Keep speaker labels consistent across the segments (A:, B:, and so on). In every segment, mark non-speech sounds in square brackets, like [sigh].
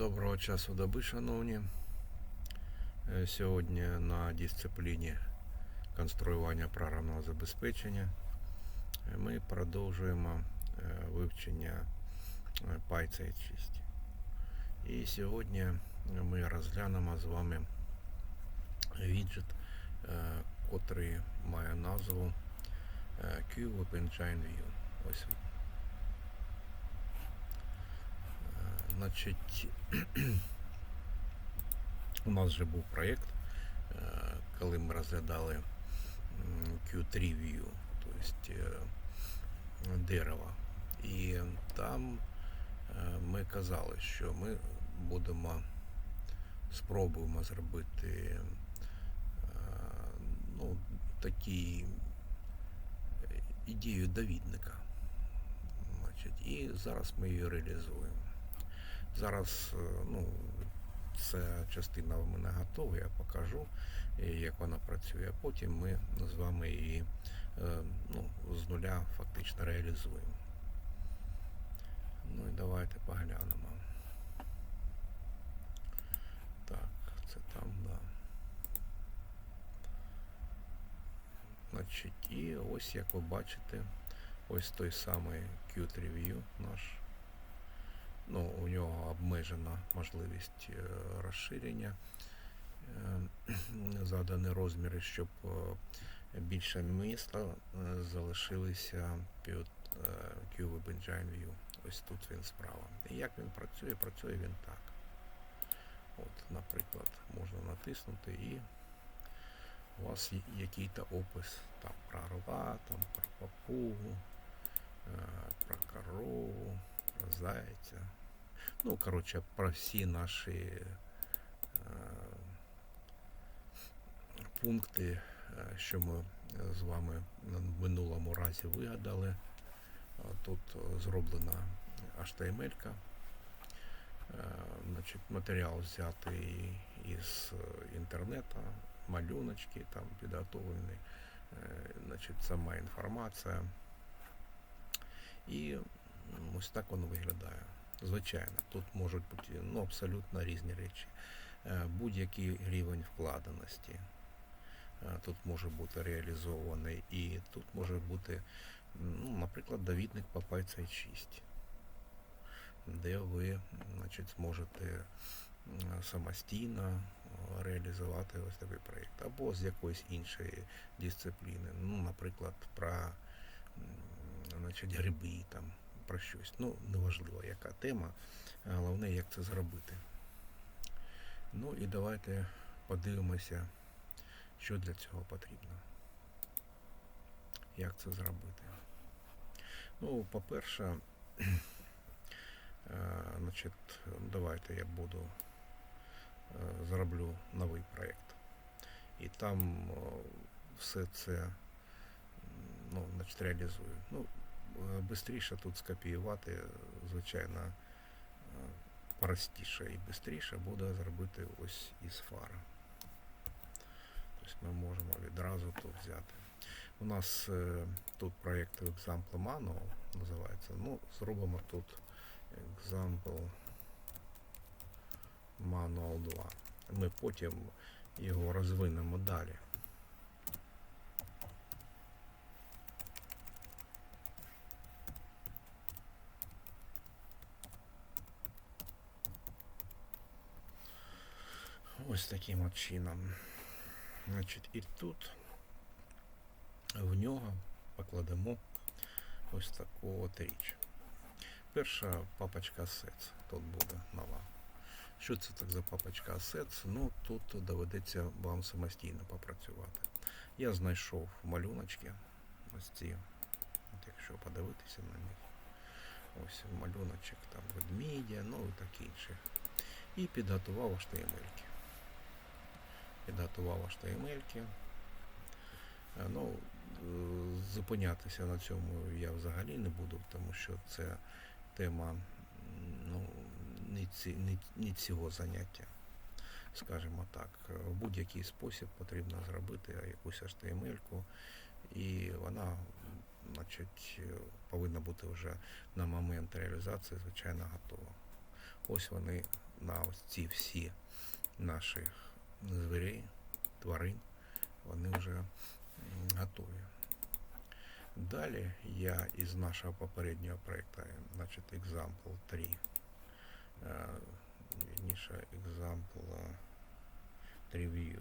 A: Доброго часу доби, шановні. Е, Сьогодні на дисципліні конструювання програмного забезпечення е, ми продовжуємо е, вивчення PyCite 6. І сьогодні ми розглянемо з вами віджит, котрий має назву е, Cube Engine View. Ось. Значить, [clears throat] у нас вже був проєкт, е, коли ми розглядали Q3 View, тобто е, дерева. І там е, ми казали, що ми будемо спробуємо зробити ну, такі ідею довідника. Значить, і зараз ми її реалізуємо. Зараз е, ну, ця частина в мене готова, я покажу, е, як вона працює, а потім ми з вами її е, ну, з нуля фактично реалізуємо. Ну і давайте поглянемо. Так, це там, да. Значить, і ось як ви бачите, ось той самий Qt Review наш. Ну, у нього обмежена можливість е, розширення е, [clears throat] задані розміри, щоб е, більше міста залишилися під Cube Engine View. Ось тут він справа. І як він працює? Працює він так. От, наприклад, можна натиснути і у вас який-то опис там про орла, там про папугу, про корову, про зайця. Ну, коротше, про всі наші е, пункти, е, що ми з вами в минулому разі вигадали. Тут зроблена HTML. -ка. Е, Значить, матеріал взятий із інтернету, малюночки там підготовлені, значить, сама інформація. І ось так воно виглядає. Звичайно, тут можуть бути ну, абсолютно різні речі. Е, Будь-який рівень вкладеності. е, Тут може бути реалізований і тут може бути, ну, наприклад, довідник по PyCite 6 де ви значить, зможете самостійно е, реалізувати ось такий проєкт. Або з якоїсь іншої дисципліни. Ну, наприклад, про значить, гриби, там, про щось. Ну, неважливо, яка тема. Головне, як це зробити. Ну і давайте подивимося, що для цього потрібно. Як це зробити. Ну, по-перше, [clears throat] Значить, давайте я буду зроблю новий проєкт. І там все це ну, значить, реалізую. Ну, швидше тут скопіювати, звичайно, е, простіше і швидше буде зробити ось із фара. Тобто ми можемо відразу тут взяти. У нас е, тут проєкт Example Manual називається. Ну, зробимо тут Example Manual 2. Ми потім його розвинемо далі. Ось таким от чином. Значить, і тут в нього покладемо ось таку от річ. Перша папочка Assets тут буде нова. Що це так за папочка Assets? Ну тут доведеться вам самостійно попрацювати. Я знайшов малюночки. Ось ці. От якщо подивитися на них. Ось малюночок там ведмідя, ну і таке інше. І підготував HTML. -ки. Підготував HTML. -ки. Е, Ну, зупинятися на цьому я взагалі не буду, тому що це тема ну, не, ці, не, не цього заняття. Скажімо так, в будь-який спосіб потрібно зробити якусь HTML-ку, і вона значить, повинна бути вже на момент реалізації, звичайно, готова. Ось вони на ось ці всі наші звірей, тварин, вони вже готові. Далі я із нашого попереднього проєкту, значить, example 3, е, вірніше, example 3 view.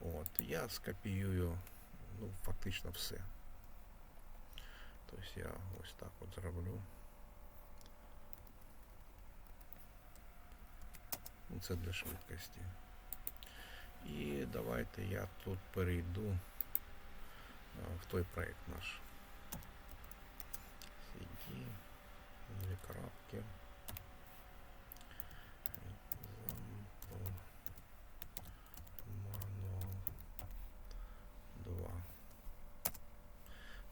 A: От, я скопіюю ну, фактично все. Тобто я ось так от зроблю. Ну, Це для швидкості. І давайте я тут перейду в той проект наш. CD, дві крапки. Example manual 2.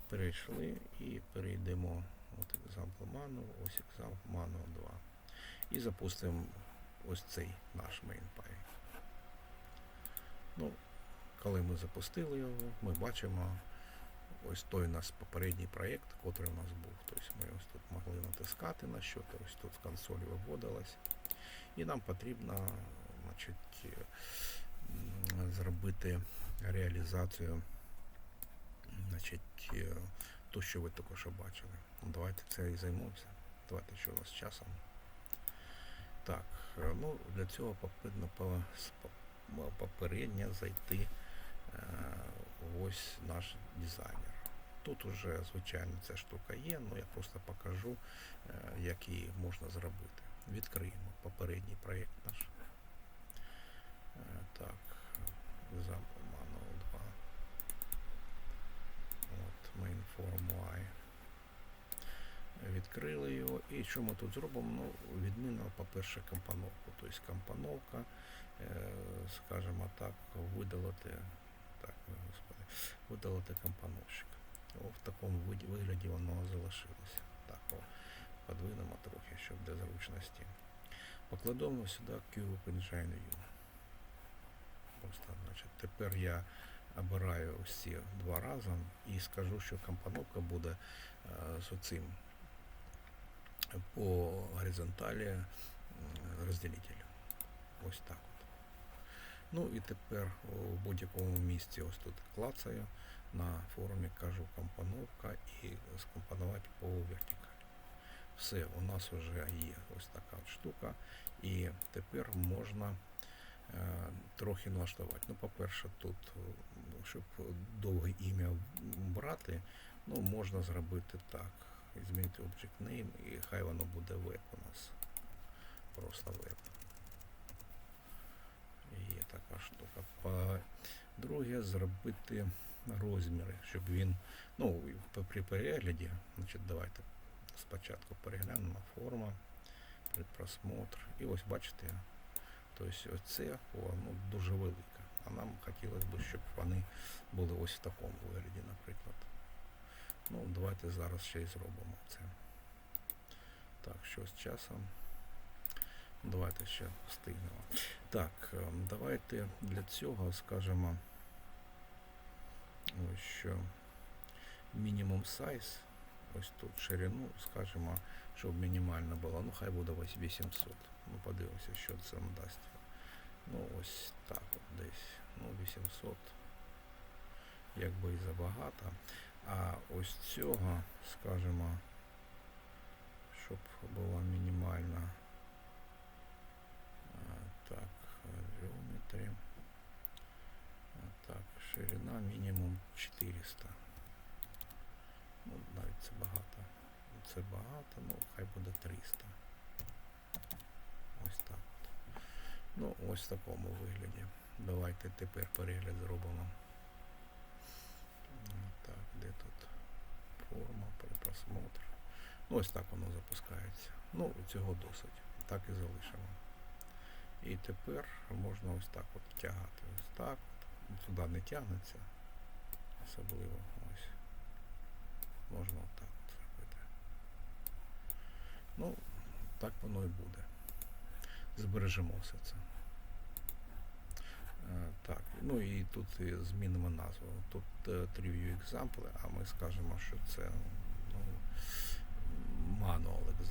A: Перейшли і перейдемо от example manual, ось example manual 2. І запустимо ось цей наш mainpy. Ну, коли ми запустили його, ми бачимо ось той у нас попередній проєкт, який у нас був. Тобто ми ось тут могли натискати на що, ось тут консолі виводилось. І нам потрібно значить, зробити реалізацію значить, е, то, що ви що бачили. Давайте це і займемося. Давайте що у нас з часом. Так, е, ну для цього потрібно попередньо зайти е, ось наш дизайнер. Тут уже, звичайно, ця штука є, але я просто покажу, е, як її можна зробити. Відкриємо попередній проєкт наш. Е, Так, example manual 2. От, mainform Y. Відкрили його. І що ми тут зробимо? Ну, відмінимо, по-перше, компоновку. Тобто компоновка, е, скажімо так, видалити, так, господи, видалити компоновщик. О, в такому вигляді воно залишилося. Так, о, подвинемо трохи, щоб для зручності. Покладемо сюди Cube Engine View. Просто, значить, тепер я обираю ці два разом і скажу, що компоновка буде е, з оцим по горизонталі розділителю. Ось так. Ну і тепер у будь-якому місці ось тут клацаю на форумі, кажу компоновка і скомпонувати по вертикалі. Все, у нас вже є ось така от штука. І тепер можна е, трохи налаштувати. Ну, по-перше, тут, щоб довге ім'я брати, ну, можна зробити так. Змінити object name і хай воно буде веб у нас. Просто веб. Є така штука. По-друге, зробити розміри, щоб він, ну, при перегляді, значить, давайте спочатку переглянемо форма, предпросмотр. І ось бачите, тобто оце о, ну, дуже велика. А нам хотілося б, щоб вони були ось в такому вигляді, наприклад. Давайте зараз ще й зробимо це. Так, що з часом? Давайте ще встигнемо. Так, ем, давайте для цього скажемо, ось що мінімум сайз, ось тут ширину, скажемо, щоб мінімально було. Ну, хай буде ось 800. Ну, подивимося, що це нам дасть. Ну, ось так от десь. Ну, 800. Якби і забагато. А ось цього, скажімо, щоб була мінімальна так, геометрі. Так, ширина мінімум 400. Ну, навіть це багато. Це багато, ну хай буде 300. Ось так. Ну, ось в такому вигляді. Давайте тепер перегляд зробимо. М, Так, де тут форма, перепросмотр. Ну, ось так воно запускається. Ну, цього досить. Так і залишимо. І тепер можна ось так от тягати. Ось так. От. Сюди не тягнеться. Особливо ось. Можна отак от зробити. Ну, так воно і буде. Збережемо все це. Так, ну і тут змінимо назву. Тут е, екзампли, Example, а ми скажемо, що це ну, manual example.